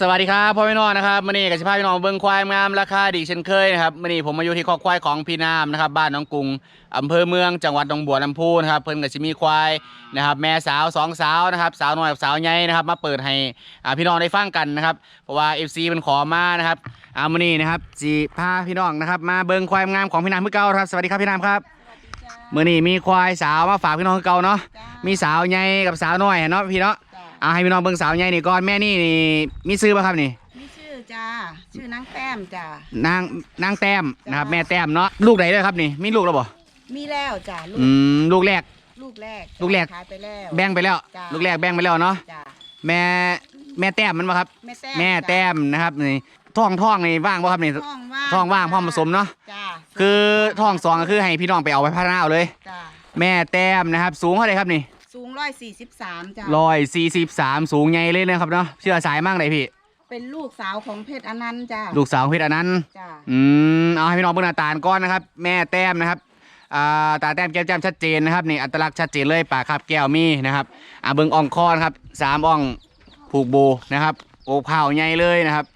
สวัสดีครับพ่อพี่น้องนะครับมื่อนี้กับสิพาพี่น้องเบิ้งควายงามราคาดีเช่นเคยนะครับมื่อนี้ผมมาอยู่ที่คอกควายของพี่น้ำนะครับบ้านน้องกรุงอำเภอเมืองจังหวัดหนองบัวลำพูนะครับเพิ่นกับชิมีควายนะครับแม่สาวสองสาวนะครับสาวน้อยกับสาวใหญ่นะครับมาเปิดให้อ่าพี่น้องได้ฟังกันนะครับเพราะว่า FC มันขอมานะครับอ่ามื่อนี้นะครับจีพาพี่น้องนะครับมาเบิ้งควายงามของพี่น้ำเมื่อเก่าครับสวัสดีครับพี่น้ำครับมื่อนี้มีควายสาวมาฝากพี่น้องคือเก่าเนาะมีสาวใหญ่กับสาวน้อยเนาะพี่เนาะจ้า เอาให้พี่น้องเบิ่งสาวใหญ่นี่ก่อนแม่นี่นี่มีซื้อป่ะครับนี่ มีชื่อจ้า ชื่อนางแต้มจ้า นางนางแต้มนะครับจ้าแม่แต้มเนาะลูกไหนด้วยครับนี่มีลูกแล้วบ่มีแล้วจ้าลูอืกมลูกแรก ลูกแรกลูกแรก ขายไปแล้ว แบ่งไปแล้ว จ้าลูกแรกแบ่งไปแล้วเนาะจ้าแม่แม่แต้มมันบ่ครับ แม่แต้มแม่แต้มนะครับนี่ท้องท้องนี่ว่างบ่ครับนี่จ้าท้องว่างท้องว่างพร้อมผสมเนาะจ้าคือท้องสองก็คือให้พี่น้องไปเอาไปพัฒนาเอาเลย จ้าแม่แต้มนะครับ สูงเท่าไหร่ครับนี่ สูงร้อยสี่สิบสามจ้าร้อยสี่สิบสามสูงใหญ่เลยนะครับเนาะเชื่อสายมากเลยพี่ เป็นลูกสาวของเพชรอนันต์จ้าลูกสาวของเพชรอนันต์จ้าอืมเอาให้พี่น้องเบิ่งหน้าตาก่อนนะครับ แม่แต้มนะครับอ่าตาแต้มแก้มแจ่มชัดเจนนะครับนี่อัตลักษณ์ชัดเจนเลยปากครับแก้วมีนะครับอ่าเบิ่งอ่องคอนะครับสามอ่องผูกโบนะครับโอ้เผาใหญ่เลยนะครับ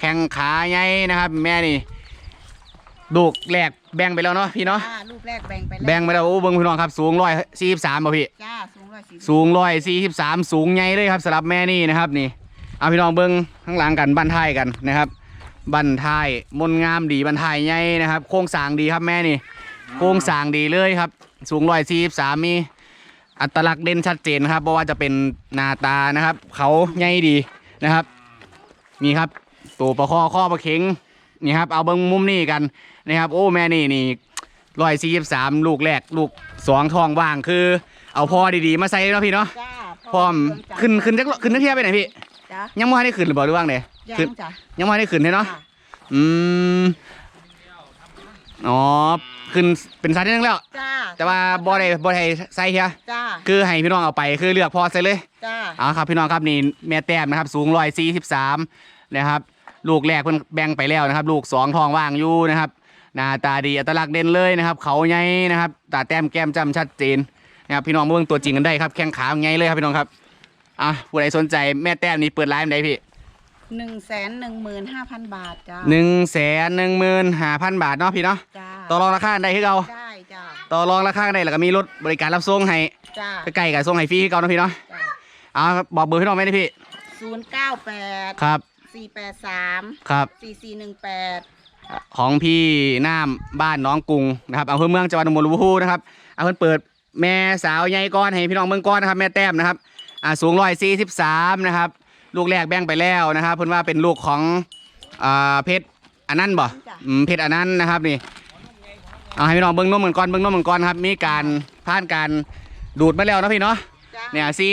แข้งขาใหญ่นะครับ แม่นี่ลูกแรก แบ่งไปแล้วเนาะพี่เนาะจ้าลูกแรกแบ่งไปแล้วแบ่งไปแล้วโอ้เบิ่งพี่น้องครับสูงร้อยสี่สิบสามป่ะพี่ จ้าสูงร้อยสี่สูงร้อยสี่สิบสามสูงใหญ่เลยครับสำหรับแม่นี่นะครับนี่เอาพี่น้องเบิ้งข้างหลังกันบันท้ายกันนะครับบันท้ายมนต์งามดีบันท้ายใหญ่นะครับ โครงสร้างดีครับแม่นี่ โครงสร้างดีเลยครับ สูงร้อยสี่สิบสามมีอัตลักษณ์เด่นชัดเจนครับเพราะว่าจะเป็นหน้าตานะครับ เขาใหญ่ดีนะครับนี่ครับตัวประคอข้อประเข็งนี่ครับเอาเบิ้งมุมนี่กัน นะครับโอ้แม่นี่นี่ร้อยสี่สิบสามลูกแรกลูกสองทองว่างคือ เอาพอดีๆมาใส่เนาะพี่เนาะจ้าพร้อมจ้าขึ้นขึ้นจักขึ้นนักเทียบไปไหนพี่จ้ายังไม่ได้ขึ้นหรือเปล่าหรือว่าไงยัขึ้นงจ้ายังไม่ได้ขึ้นเลยเนาะจ้าอืมอ๋อขึ้นเป็นสายที่นึงแล้วจ้าแต่ว่าบ่ได้บ่ได้ใส่เฮียจ้าคือให้พี่น้องเอาไปคือเลือกพอใส่เลยจ้าเอาครับพี่น้องครับนี่แม่แต้มนะครับ สูงร้อยสี่สิบสามนะครับ ลูกแรกเพิ่นแบ่งไปแล้วนะครับ ลูกสองทองว่างอยู่นะครับ หน้าตาดีอัตลักษณ์เด่นเลยนะครับ เขาใหญ่นะครับตาแต้มแก้มจำชัดเจนนะครับพี่น้องมาเบิ่งตัวจริงกันได้ครับแข้งขาใหญ่เลยครับพี่น้องครับอะผู้ใดสนใจแม่แต้มนี่เปิดร้านไหนพี่หนึ่งแสนหนึ่งหมื่นห้าพันบาทจ้าหนึ่งแสนหนึ่งหมื่นห้าพันบาทเนาะพี่เนาะจ้าต่อรองราคาได้คือเก่าได้จ้าต่อรองราคาได้แล้วก็มีรถบริการรับส่งให้จ้าใกล้ๆกับส่งให้ฟรีคือเก่าเนาะพี่เนาะจ้าเอาครับบอกเบอร์พี่น้องไหมนะพี่ศูนย์เก้าแปดครับสี่แปดสามครับสี่สี่หนึ่งแปด ของพี่น้ำบ้านน้องกรุงนะครับอำเภอเมืองจังหวัดหนองบัวลำพูนะครับเอาเพิ่นเปิดแม่สาวใหญ่ก้อนให้พี่น้องเมืองก้อนนะครับแม่แต้มนะครับอ่าสูงร้อยสี่สิบสามนะครับลูกแรกแบ่งไปแล้วนะครับ เพิ่นว่าเป็นลูกของอ่าเพชรอันนั้นบ่อืมเพชรอันนั้นนะครับนี่เอาให้พี่น้องเบิ้งนมเหมือนก้อนเบิ้งนมเหมือนก้อนครับมีการผ่านการดูดมาแล้วเนาะพี่เนาะจ้าเนี่ยซี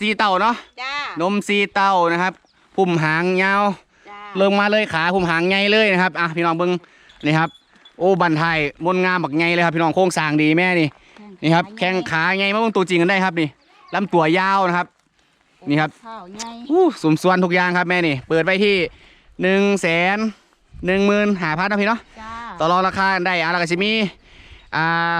ซีเต้าเนาะจ้านมซีเต้านะครับ พุ่มหางยาวจ้า เริ่มมาเลยขาพุ่มหางใหญ่เลยนะครับอะพี่น้องเบิ้งนี่ครับ โอ้บันไทยมนต์งามบักใหญ่เลยครับ พี่น้องโค้งสร้างดีแม่นี่นี่ครับ แข้งขาใหญ่มาเบิ่งตัวจริงกันได้ครับนี่ลำตัวยาวนะครับ นี่ครับข้าวไงอู้สมส่วนทุกอย่างครับแม่นี่ เปิดไว้ที่หนึ่งแสนหนึ่งหมื่นหาพันนะพี่เนาะจ้าต่อรองราคากันได้อะแล้วก็จะมีอ่า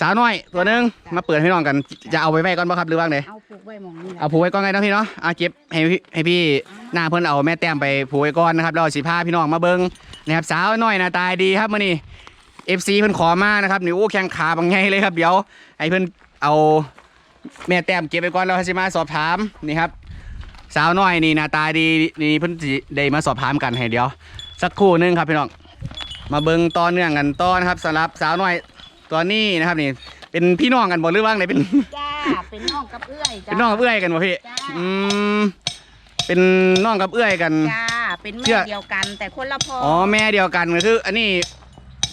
สาวน้อยตัวหนึงมาเปิดให้พี่น้องกัน จะเอาไปไว้ก่อนบ่ครับหรือว่าไงเอาผูกไว้หมองนี่แหละเอาผูกไว้ก่อนไงนะพี่เนาะเอาเก็บให้พี่ให้พี่หน้าเพิ่นเอาแม่แต้มไปผูกไว้ก่อนนะครับแล้วสิพาพี่น้องมาเบิ่งนะครับสาวน้อยหน้าตาดีครับมื้อนี้ FC เพิ่นขอมานะครับนี่โอ้แข้งขาบางไงเลยครับเดี๋ยวให้เพิ่นเอาแม่แต้มเก็บไว้ก่อนแล้วสิมาสอบถามนี่ครับ สาวน้อยนี่หน้าตาดีนี่เพิ่นสิได้มาสอบถามกันให้เดี๋ยว สักครู่หนึงครับพี่น้องมาเบิ่งต่อเนื่องกันต่อนะครับสำหรับสาวน้อย ตัวนี้นะครับนี่ เป็นพี่น้องกันบ่หรือว่าไงเป็นจ้าเป็นน้องกับเอื้อยจ้าเป็นน้องกับเอื้อยกันบ่พี่จ้าอืมเป็นน้องกับเอื้อยกัน จ้าเป็นเชื่แม่อเดียวกัน แต่คนละพ่อออ๋อแม่เดียวกันก็คือ อันนี้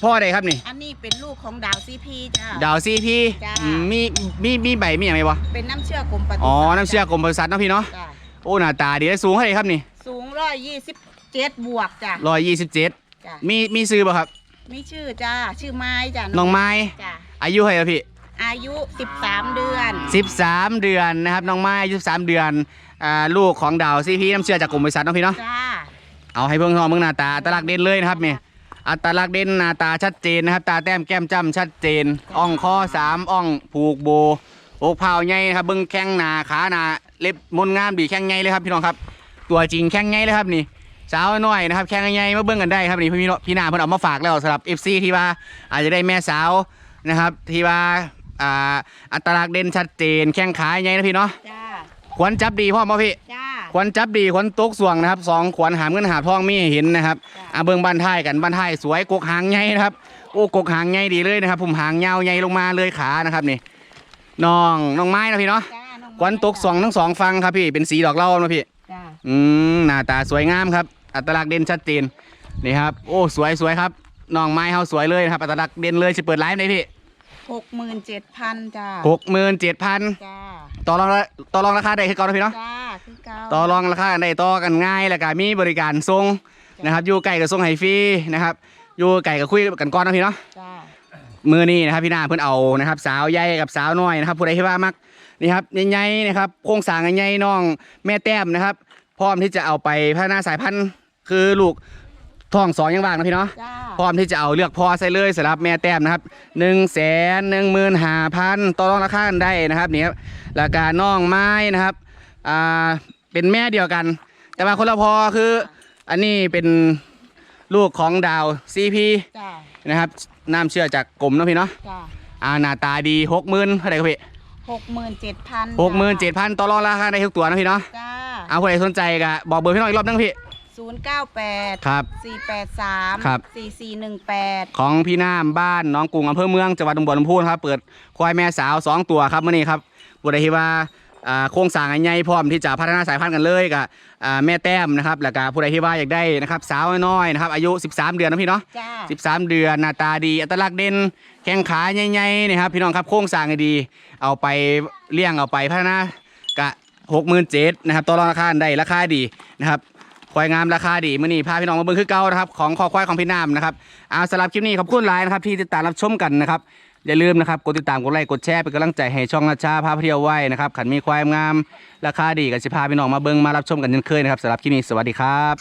พ่อใดครับนี่ อันนี้เป็นลูกของดาวซีพีจ้า ดาวซีพีจ้า อืมมีมีมีใบมีอย่างไรวะเป็นน้ำเชื่อกรมปศุสัตว์อ๋อน้ำเชื่อกรมปศุสัตว์เนาะพี่เนาะจ้าโอ้หน้าตาดีสูงเท่าไหร่ครับนี่สูงร้อยยี่สิบเจ็ดบวกจ้าร้อยยี่สิบเจ็ดจ้ามีมีซื้อป่ะครับ มีชื่อจ้าชื่อไม้จ้าน้องไม้จ้าอายุเท่าไหร่ครับพี่อายุสิบสามเดือนสิบสามเดือนนะครับน้องไม้อายุสามเดือนอ่าลูกของดาวซีพีน้ำเชื่อจากกรมปศุสัตว์เนาะพี่เนาะจ้าเอาให้เพิ่งทองเพิ่งหน้าตาอัตลักษณ์เด่นเลยนะครับนี่อัตลักษณ์เด่นหน้าตาชัดเจนนะครับ ตาแต้มแก้มจ้ำชัดเจนอ่องคอสามอ่องผูกโบอกเผาใหญ่นะครับเบิ้งแข้งหนาขาหนาเล็บมนงามดีแข้งใหญ่เลยครับพี่น้องครับ ตัวจริงแข้งใหญ่เลยครับนี่ สาวน้อยนะครับแข้งใหญ่มาเบิ้งกันได้ครับนี่พี่น้องพี่นาเพิ่นเอามาฝากแล้วสำหรับ FC ที่ว่าอาจจะได้แม่สาวนะครับ ที่ว่าอ่าอัตลักษณ์เด่นชัดเจน แข้งขาใหญ่นะพี่เนาะจ้าขวัญจับดีพ่อมาพี่จ้า ขวัญจับดีขวัญตกสวงนะครับสองขวัญหามเงินหาทองมีให้เห็นนะครับจ้ะอาเบิ้งบ้านท้ายกันบ้านท้ายสวยกกหางใหญ่นะครับโอ้กกหางใหญ่ดีเลยนะครับผมหางยาวใหญ่ลงมาเลยขานะครับนี่น้องน้องไม้นะพี่เนาะจ้าน้องขวัญตกสองทั้งสองฟังครับพี่เป็นสีดอกเหล่านะพี่ จ้า อืมหน้าตาสวยงามครับ อัตลักษณ์เด่นชัดเจนนี่ครับ โอ้สวยสวยครับน้องไม้เฮาสวยเลยนะครับ อัตลักษณ์เด่นเลยจะเปิดไลฟ์ไหนพี่หกหมื่นเจ็ดพันจ้าหกหมื่นเจ็ดพันจ้าต่อรองละต่อรองราคาได้คือเก่อนนะพี่เนาะจ้าคือเก่าต่อรองราคากันได้ต่อกันง่ายแล้วก็มีบริการส่งนะครับอยู่ไก่กับส่งให้ฟรีนะครับอยู่ไก่กับคุยกันก่อนนะพี่เนาะจ้ามือนี้นะครับพี่นาเพิ่นเอานะครับ สาวใหญ่กับสาวน้อยนะครับผู้ใดที่ว่ามักนี่ครับใหญ่ๆนะครับโครงสร้างใหญ่ๆน้องแม่แต้มนะครับ พร้อมที่จะเอาไปพัฒนาสายพันธุ์ คือลูกท้องสองยังว่างนะพี่เนาะจ้าพร้อมที่จะเอาเลือกพอใส่เลยสำหรับแม่แต้มนะครับหนึ่งแสนหนึ่งหมื่นห้าพันต่อรองราคากันได้นะครับนี่ครับราคาน้องไม้นะครับอ่าเป็นแม่เดียวกัน แต่มาคนละพอคือ อันนี้เป็นลูกของดาวซีพีจ้านะครับน้ำเชื่อจากกลมเนาะพี่เนาะจ้าอ่าหน้าตาดีหกหมื่นเท่าไหร่ครับพี่หกหมื่นเจ็ดพันหกหมื่นเจ็ดพันต่อรองราคาได้ทุกตัวนะพี่เนาะจ้าเอาผู้ใดสนใจก็บอกเบอร์พี่น้องอีกรอบนึงพี่ ศูนย์เก้าแปดครับ สี่แปดสามครับ สี่สี่หนึ่งแปดของพี่น้ำบ้านน้องกรุงอำเภอเมืองจังหวัดอุบลราชธานีครับเปิดควายแม่สาวสองตัวครับมื่อนี้ครับผู้ใดที่ว่าอ่าโครงสร้างใหญ่พร้อมที่จะพัฒนาสายพันธุ์กันเลยกับอ่าแม่แต้มนะครับแล้วก็ผู้ใดที่ว่าอยากได้นะครับสาวน้อยๆนะครับอายุ 13 เดือนนะพี่เนาะ จ้า 13 เดือนหน้าตาดีอัตลักษณ์เด่นแข้งขาใหญ่ๆนะครับพี่น้องครับโครงสร้างให้ดี เอาไปเลี้ยงเอาไปพัฒนากะหกหมื่นเจ็ดนะครับต่อรองราคาได้ราคาดีนะครับ ควายงามราคาดีมื่อนี้พาพี่น้องมาเบิ้งคือเก่านะครับของคอควายของพี่น้ำนะครับเอาสำหรับคลิปนี้ขอบคุณหลายนะครับที่ติดตามรับชมกันนะครับอย่าลืมนะครับกดติดตามกดไลค์กดแชร์เป็นกำลังใจให้ช่องราชาพาเที่ยวไว้นะครับขันมีควายงามราคาดีกับสิพาพี่น้องมาเบิ้งมารับชมกันเช่นเคยนะครับสำหรับคลิปนี้สวัสดีครับ